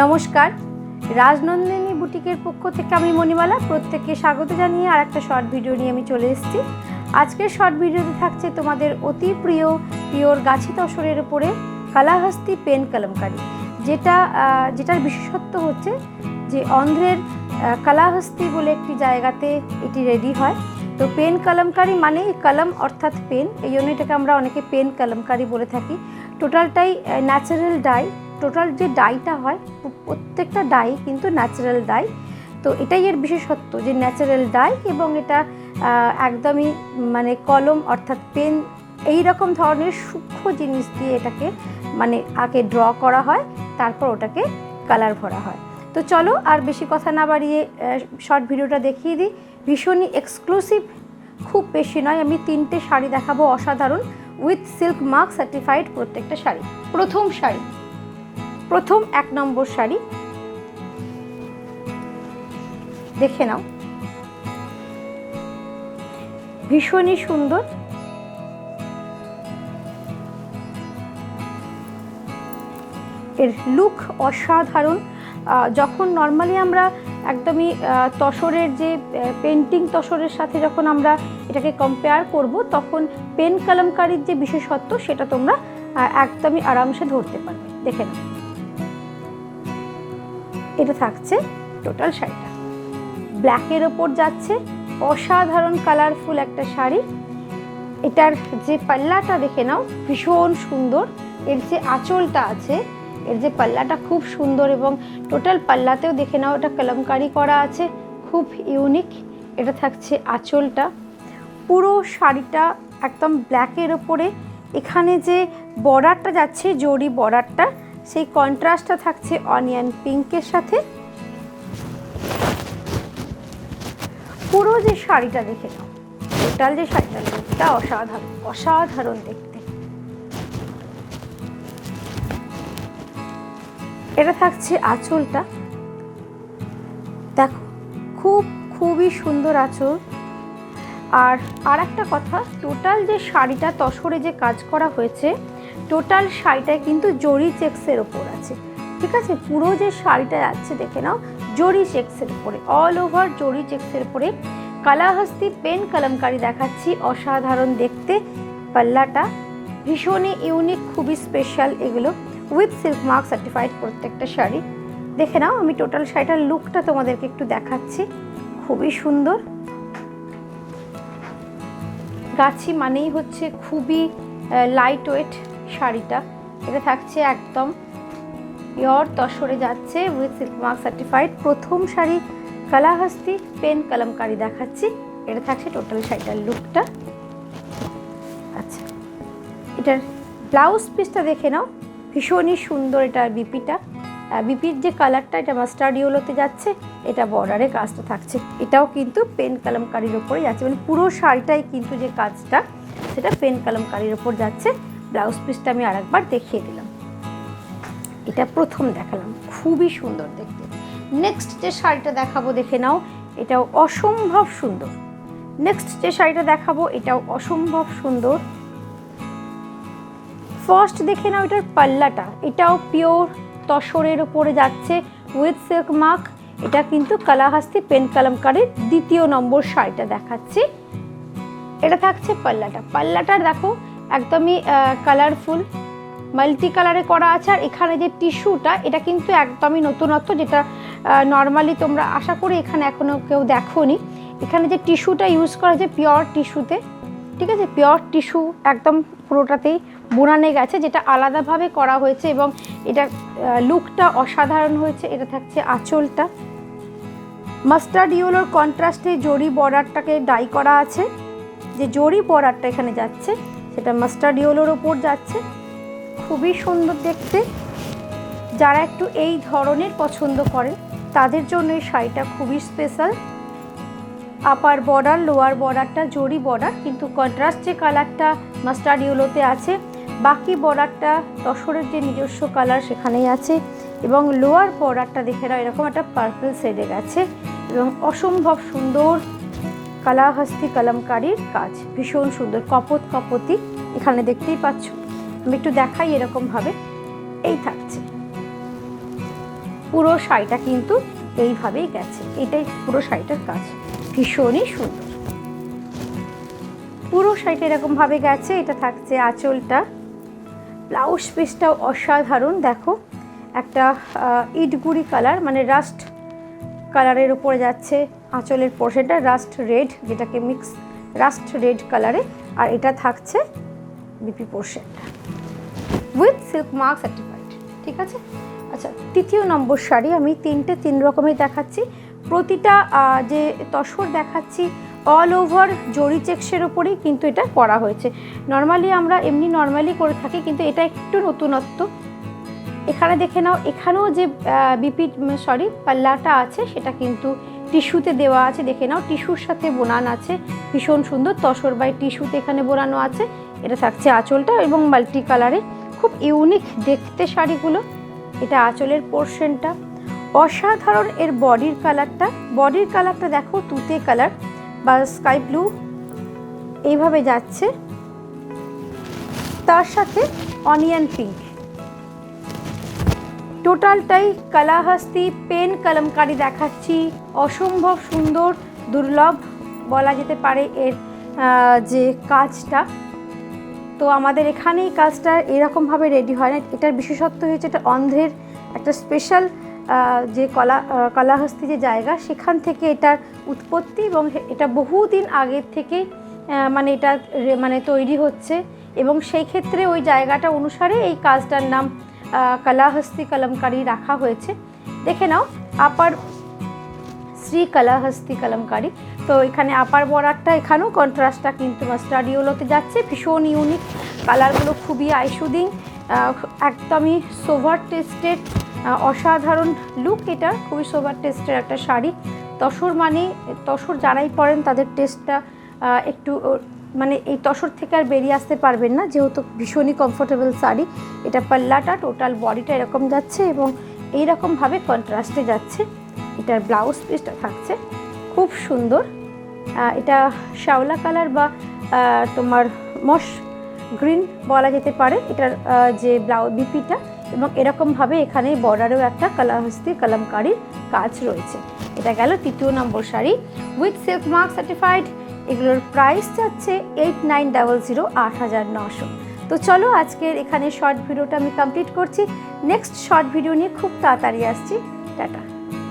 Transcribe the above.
নমস্কার। রাজনন্দিনী বুটিকের পক্ষ থেকে আমি মণিমালা, প্রত্যেককে স্বাগত জানিয়ে আর একটা শর্ট ভিডিও নিয়ে আমি চলে এসেছি। আজকের শর্ট ভিডিওতে থাকছে তোমাদের অতি প্রিয়, পিওর গাছি তসরের উপরে কালাহাস্তি পেন কলমকারি, যেটা যেটার বিশেষত্ব হচ্ছে যে অন্ধ্রের কালাহস্তি বলে একটি জায়গাতে এটি রেডি হয়। তো পেন কলমকারি মানে কলম অর্থাৎ পেন, এই জন্য এটাকে আমরা অনেকে পেন কলমকারি বলে থাকি। টোটালটাই ন্যাচারাল ডাই টোটাল যে ডাইটা হয় প্রত্যেকটা ডাই কিন্তু ন্যাচারাল ডাই। তো এটাই এর বিশেষত্ব যে ন্যাচারাল ডাই এবং এটা একদমই মানে কলম অর্থাৎ পেন এই রকম ধরনের সূক্ষ্ম জিনিস দিয়ে এটাকে মানে আগে ড্র করা হয়, তারপর ওটাকে কালার ভরা হয়। তো চলো আর বেশি কথা না বাড়িয়ে শর্ট ভিডিওটা দেখিয়ে দিই। ভীষণই এক্সক্লুসিভ, খুব বেশি নয়, আমি তিনটে শাড়ি দেখাবো অসাধারণ, উইথ সিল্ক মার্ক সার্টিফাইড প্রত্যেকটা শাড়ি, প্রথম শাড়ি। প্রথম এক নম্বর শাড়ি। দেখে নাও। ভীষণই সুন্দর। এর লুক অসাধারণ। যখন নর্মালি আমরা একদমই তসরের যে পেন্টিং তসরের সাথে যখন আমরা এটাকে কম্পেয়ার করব, তখন পেন কলমকারির যে বিশেষত্ব, সেটা তোমরা একদমই আরামসে ধরতে পারবে। দেখে নাও। এটা থাকছে টোটাল শাড়িটা। ব্ল্যাকের ওপর যাচ্ছে অসাধারণ কালারফুল একটা শাড়ি। এটার যে পাল্লাটা দেখে নাও, ভীষণ সুন্দর। এর যে আঁচলটা আছে, এর যে পাল্লাটা খুব সুন্দর এবং টোটাল পাল্লাতেও দেখে নাও, এটা কলমকারি করা আছে, খুব ইউনিক এটা থাকছে আঁচলটা। পুরো শাড়িটা একদম ব্ল্যাকের ওপরে। এখানে যে বর্ডারটা যাচ্ছে, জরি বর্ডারটা সেই কন্ট্রাস্টটা থাকছে অনিয়ন পিঙ্কের সাথে। পুরো যে শাড়িটা দেখে নাও, টোটাল যে শাড়িটা, লুকটা অসাধারণ অসাধারণ দেখতে। এটা থাকছে আঁচলটা। দেখো, খুব, খুবই সুন্দর আঁচল। আর আর একটা কথা টোটাল যে শাড়িটা তসরে যে কাজ করা হয়েছে টোটাল শাড়িটায় কিন্তু জরি চেক্সের ওপর আছে। ঠিক আছে? পুরো যে শাড়িটা যাচ্ছে দেখে নাও, জরি চেক্সের উপরে অল ওভার জরি চেক্সের উপরে কালাহস্তি পেন কলমকারি দেখাচ্ছি, অসাধারণ দেখতে। পাল্লাটা ভীষণই ইউনিক খুবই স্পেশাল এগুলো উইথ সিল্ক মার্ক সার্টিফাইড প্রত্যেকটা শাড়ি। দেখে নাও, আমি টোটাল শাড়িটার লুকটা তোমাদেরকে একটু দেখাচ্ছি, খুবই সুন্দর। গাছি মানেই হচ্ছে খুবই লাইট ওয়েট শাড়িটা। এটা থাকছে একদম পিওর তসরে যাচ্ছে উইথ সিল্ক মার্ক সার্টিফাইড প্রথম শাড়ি কালাহাস্তি পেন কলমকারি দেখাচ্ছি। এটা থাকছে টোটাল শাড়িটার লুকটা আচ্ছা এটার ব্লাউজ পিসটা দেখে নাও। ভীষণই সুন্দর এটার বিপিটা বিপির যে কালারটা, এটা মাস্টার্ড ইয়েলোতে যাচ্ছে, এটা বর্ডারে কাজটা থাকছে। এটাও কিন্তু পেন কলমকারির ওপরে যাচ্ছে মানে পুরো শাড়িটাই কিন্তু যে কাজটা, সেটা পেন কলমকারির ওপর যাচ্ছে। ব্লাউজ পিসটা আমি আরেকবার দেখিয়ে দিলাম। এটা প্রথম দেখালাম। খুবই সুন্দর দেখতে। নেক্সট যে শাড়িটা দেখাবো, দেখে নাও। এটাও অসম্ভব সুন্দর। নেক্সট যে শাড়িটা দেখাবো, এটাও অসম্ভব সুন্দর। ফার্স্ট দেখে নাও এটার পাল্লাটা। এটাও পিওর তসরের উপরে যাচ্ছে উইথ সিল্ক মার্ক এটা কিন্তু কালাহাস্তি পেন কলমকারির দ্বিতীয় নম্বর শাড়িটা দেখাচ্ছি। এটা থাকছে পাল্লাটা। পাল্লাটার দেখো, একদমই কালারফুল মাল্টি কালারে করা আছে। আর এখানে যে টিস্যুটা, এটা কিন্তু একদমই নতুনত্ব, যেটা নর্মালি তোমরা আশা করি এখানে এখনও কেউ দেখোনি। এখানে যে টিস্যুটা ইউজ করা হয়েছে পিওর টিস্যুতে ঠিক আছে? পিওর টিস্যু একদম পুরোটাতেই বোনানে গেছে, যেটা আলাদাভাবে করা হয়েছে এবং এটা লুকটা অসাধারণ হয়েছে। এটা থাকছে আঁচলটা। মাস্টার্ড ইউলোর কন্ট্রাস্টে জরি বর্ডারটাকে ডাই করা আছে। যে জরি বর্ডারটা এখানে যাচ্ছে, সেটা মাস্টার্ড ইউলোর ওপর যাচ্ছে। খুবই সুন্দর দেখতে। যারা একটু এই ধরনের পছন্দ করেন, তাদের জন্য এই শাড়িটা খুবই স্পেশাল আপার বর্ডার লোয়ার বর্ডারটা জরি বর্ডার কিন্তু কন্ট্রাস্ট যে কালারটা মাস্টার্ড ইউলোতে আছে, বাকি বর্ডারটা তসরের যে নিজস্ব কালার সেখানেই আছে, এবং লোয়ার বর্ডারটা দেখে নাও, এরকম একটা পার্পল শেডে গেছে এবং অসম্ভব সুন্দর কালাহস্তি কলমকারির কাজ, ভীষণ সুন্দর, কপত কপতি, এখানে দেখতেই পাচ্ছ। আমি একটু দেখাই এরকমভাবে এই থাকছে। পুরো শাড়িটা কিন্তু এইভাবেই গেছে, এটাই পুরো শাড়িটার কাজ। ভীষণই সুন্দর। পুরো শাড়িটা এরকমভাবে গেছে, এটা থাকছে আঁচলটা। ব্লাউজ পিসটাও অসাধারণ, দেখো। একটা ইটগুড়ি কালার মানে রাস্ট কালারের উপরে যাচ্ছে আঁচলের পোর্শনটা, রাস্ট রেড, যেটাকে মিক্স রাস্ট রেড কালারে। আর এটা থাকছে বিপি পোর্শনটা। উইথ সিল্ক মার্ক সার্টিফাইড, ঠিক আছে? আচ্ছা তৃতীয় নম্বর শাড়ি আমি তিনটে, তিন রকমের দেখাচ্ছি। প্রতিটা যে তসর দেখাচ্ছি অল ওভার জরি চেক্সের ওপরেই কিন্তু এটা করা হয়েছে। নর্মালি আমরা এমনি নর্মালি করে থাকি, কিন্তু এটা একটু নতুনত্ব। এখানে দেখে নাও, এখানেও যে বিপি সরি পাল্লাটা আছে, সেটা কিন্তু টিস্যুতে দেওয়া আছে। দেখে নাও, টিস্যুর সাথে বোনান আছে। ভীষণ সুন্দর, তসর বাই টিস্যুতে এখানে বোনানো আছে। এটা থাকছে আঁচলটা এবং মাল্টি কালারে খুব ইউনিক দেখতে শাড়িগুলো। এটা আঁচলের পোর্শনটা অসাধারণ এর বডির কালারটা। বডির কালারটা দেখো, তুতে কালার বা স্কাই ব্লু। এইভাবে যাচ্ছে। তার সাথে অনিয়ন পিঙ্ক। টোটালটাই কালাহাস্তি, পেন কলমকারি দেখাচ্ছি। অসম্ভব সুন্দর, দুর্লভ বলা যেতে পারে এর যে কাজটা। তো আমাদের এখানেই কাজটা এরকমভাবে রেডি হয় না। এটার বিশেষত্ব হয়েছে এটা অন্ধ্রের একটা স্পেশাল যে কলা কলাহস্তি যে জায়গা, সেখান থেকে এটার উৎপত্তি এবং এটা বহুদিন আগের থেকে মানে এটা মানে তৈরি হচ্ছে এবং সেই ক্ষেত্রে ওই জায়গাটা অনুসারে এই কাজটার নাম কলাহস্তি কলমকারি রাখা হয়েছে। দেখে নাও, আপার শ্রী কলাহস্তি কলমকারি। তো এখানে আপার বর্ডারটা এখানেও কন্ট্রাস্টটা কিন্তু মাস্টার্ড ইয়েলোতে যাচ্ছে। ভীষণ ইউনিক কালারগুলো খুবই আইসুদিং একদমই সোভার টেস্টেড অসাধারণ লুক এটা। খুবই সোভার টেস্টের একটা শাড়ি। তসর মানে তসর যারাই পরেন তাদের টেস্টটা একটু মানে এই তসর থেকে আর বেরিয়ে আসতে পারবেন না, যেহেতু ভীষণই কমফোর্টেবল শাড়ি। এটা পাল্লাটা টোটাল বডিটা এরকম যাচ্ছে এবং এইরকমভাবে কন্ট্রাস্টে যাচ্ছে। এটার ব্লাউজ পিসটা থাকছে। খুব সুন্দর। এটা শ্যাওলা কালার বা তোমার মশ গ্রিন বলা যেতে পারে। এটার যে ব্লাউ বিপিটা এবং এরকমভাবে এখানে বর্ডারেও একটা কালাহস্তি কলমকারির কাজ রয়েছে। এটা গেল তৃতীয় number sari with silk mark certified এগুলোর প্রাইস যাচ্ছে এইট নাইন ডাবল জিরো আট হাজার নশো তো চলো আজকের এখানে শর্ট ভিডিওটা আমি কমপ্লিট করছি। নেক্সট শর্ট ভিডিও নিয়ে খুব তাড়াতাড়ি আসছি। টাটা।